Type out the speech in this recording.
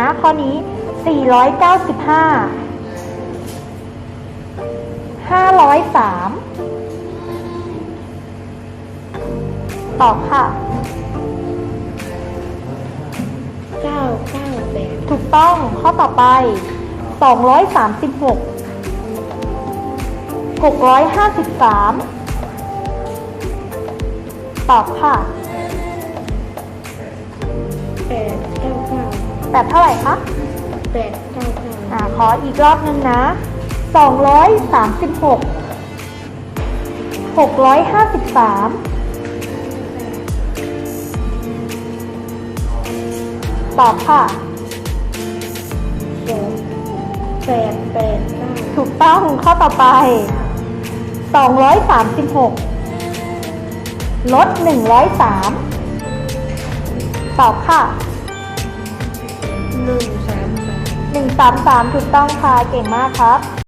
นะข้อนี้ 495 503 ตอบค่ะ 998 ถูกต้องข้อต่อไป 236 653 ตอบค่ะ8 9 แปดเท่าไหร่คะแปดเก้าช่ขออีกรอบนึงนะสองร้อยสามสิบหกหกร้อยห้าสิบสามตอบค่ะแปดแปดเก้าถูกต้องข้อต่อไปสองร้อยสามสิบหกลดหนึ่งร้อยสามตอบค่ะ หนึ่งสามสามถูกต้องค่ะ เก่งมากครับ